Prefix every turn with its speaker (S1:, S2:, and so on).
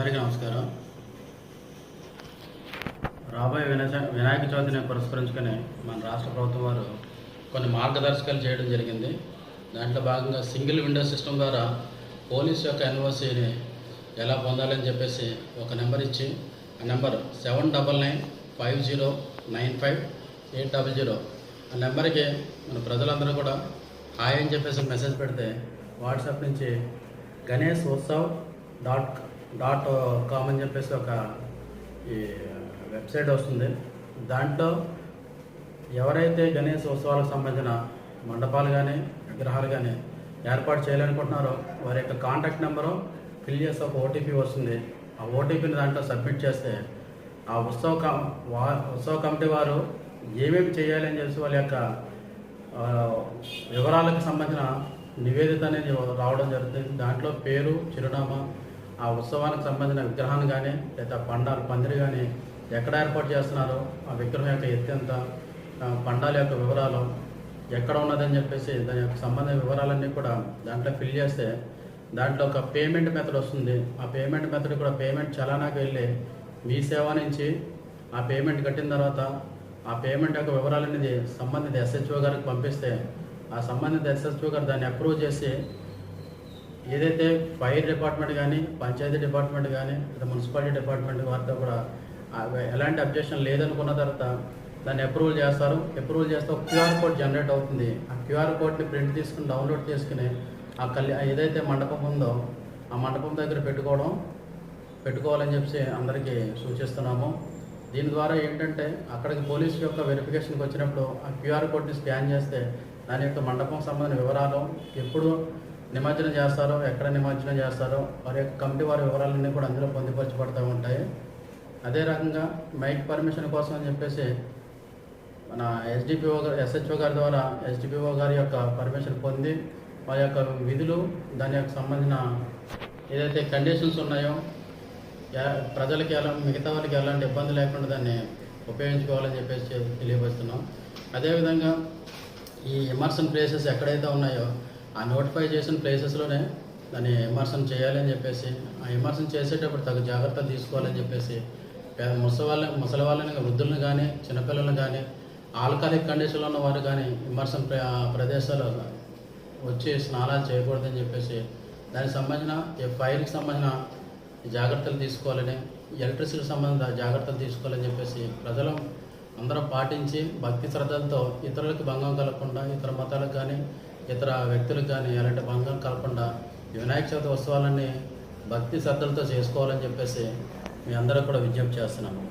S1: అందరికీ నమస్కారం. రాబోయే వినాయక వినాయక చవితిని పురస్కరించుకొని మన రాష్ట్ర ప్రభుత్వం వారు కొన్ని మార్గదర్శకాలు చేయడం జరిగింది. దాంట్లో భాగంగా సింగిల్ విండో సిస్టమ్ ద్వారా పోలీస్ యొక్క ఎన్ఓసిని ఎలా పొందాలని చెప్పేసి ఒక నెంబర్ ఇచ్చి ఆ number seven double nine five zero nine five eight double zero. ఆ నెంబర్కి మన ప్రజలందరూ కూడా హాయ్ అని చెప్పేసి మెసేజ్ పెడితే వాట్సాప్ నుంచి Ganesh Utsav dot dot com అని చెప్పేసి ఒక ఈ వెబ్సైట్ వస్తుంది. దాంట్లో ఎవరైతే గణేష్ ఉత్సవాలకు సంబంధించిన మండపాలు కానీ విగ్రహాలు కానీ ఏర్పాటు చేయాలనుకుంటున్నారో వారి యొక్క కాంటాక్ట్ నెంబరు ఫిల్ చేసి ఒక ఓటీపీ వస్తుంది. ఆ ఓటీపీని దాంట్లో సబ్మిట్ చేస్తే ఆ ఉత్సవ కం వా ఉత్సవ కమిటీ వారు ఏమేమి చేయాలి అని చెప్పి వాళ్ళ యొక్క వివరాలకు సంబంధించిన నివేదిక అనేది రావడం జరుగుతుంది. దాంట్లో పేరు చిరునామా ఆ ఉత్సవానికి సంబంధించిన విగ్రహాన్ని కానీ లేదా పండాలు పందిరి కానీ ఎక్కడ ఏర్పాటు చేస్తున్నారో ఆ విగ్రహం యొక్క ఎత్తు ఎంత పండాల యొక్క వివరాలు ఎక్కడ ఉన్నదని చెప్పేసి దాని యొక్క సంబంధ వివరాలన్నీ కూడా దాంట్లో ఫిల్ చేస్తే దాంట్లో ఒక పేమెంట్ మెథడ్ వస్తుంది. ఆ పేమెంట్ మెథడ్ కూడా పేమెంట్ చలానాకి వెళ్ళి మీ సేవ నుంచి ఆ పేమెంట్ కట్టిన తర్వాత ఆ పేమెంట్ యొక్క వివరాలు అనేది సంబంధిత ఎస్హెచ్ఓ గారికి పంపిస్తే ఆ సంబంధిత ఎస్హెచ్ఓ గారు దాన్ని అప్రూవ్ చేసి ఏదైతే ఫైర్ డిపార్ట్మెంట్ కానీ పంచాయతీ డిపార్ట్మెంట్ కానీ లేదా మున్సిపాలిటీ డిపార్ట్మెంట్ వారితో కూడా ఎలాంటి అబ్జెక్షన్ లేదనుకున్న తర్వాత దాన్ని అప్రూవల్ చేస్తారు. అప్రూవల్ చేస్తే ఒక క్యూఆర్ కోడ్ జనరేట్ అవుతుంది. ఆ క్యూఆర్ కోడ్ని ప్రింట్ తీసుకుని డౌన్లోడ్ చేసుకుని ఆ కళ్యాణ ఏదైతే మండపం ఉందో ఆ మండపం దగ్గర పెట్టుకోవడం పెట్టుకోవాలని చెప్పి అందరికీ సూచిస్తున్నాము. దీని ద్వారా ఏంటంటే అక్కడికి పోలీసు యొక్క వెరిఫికేషన్కి వచ్చినప్పుడు ఆ క్యూఆర్ కోడ్ని స్కాన్ చేస్తే దాని యొక్క మండపం సంబంధించిన వివరాలు ఎప్పుడు నిమజ్జనం చేస్తారో ఎక్కడ నిమజ్జనం చేస్తారో వారి యొక్క కమిటీ వారి వివరాలన్నీ కూడా అందులో పొందుపరచబడుతూ ఉంటాయి. అదే రకంగా మైక్ పర్మిషన్ కోసం అని చెప్పేసి మన ఎస్డిపిఓ గారు ఎస్హెచ్ఓ గారి ద్వారా ఎస్డిపిఓ గారి యొక్క పర్మిషన్ పొంది వారి యొక్క విధులు దాని యొక్క సంబంధించిన ఏదైతే కండిషన్స్ ఉన్నాయో ప్రజలకి ఎలా మిగతా వాళ్ళకి ఎలాంటి ఇబ్బంది లేకుండా దాన్ని ఉపయోగించుకోవాలని చెప్పేసి తెలియపరుస్తున్నాం. అదేవిధంగా ఈ ఇమర్సన్ ప్లేసెస్ ఎక్కడైతే ఉన్నాయో ఆ నోటిఫై చేసిన ప్లేసెస్లోనే దాన్ని ఎమర్సన్ చేయాలని చెప్పేసి ఆ ఎమర్సన్ చేసేటప్పుడు తగు జాగ్రత్తలు తీసుకోవాలని చెప్పేసి పే- ముసలి ముసలి వాళ్ళని వృద్ధులను కానీ చిన్నపిల్లలను కానీ ఆల్కహాలిక్ కండిషన్లో ఉన్న వారు కానీ ఇమర్షన్ ప్ర ప్రదేశాలు వచ్చి స్నానాలు చేయకూడదని చెప్పేసి దానికి సంబంధించిన ఈ ఫైర్కి సంబంధించిన జాగ్రత్తలు తీసుకోవాలని ఎలక్ట్రిసిటీకి సంబంధించిన జాగ్రత్తలు తీసుకోవాలని చెప్పేసి ప్రజలు అందరం పాటించి భక్తి శ్రద్ధలతో ఇతరులకు భంగం కలగకుండా ఇతర మతాలకు కానీ ఇతర వ్యక్తులకు కానీ ఎలాంటి భంగం కలగకుండా వినాయక చవితి ఉత్సవాలన్నీ భక్తి శ్రద్ధలతో చేసుకోవాలని చెప్పేసి మీ అందరూ కూడా విజ్ఞప్తి చేస్తున్నాము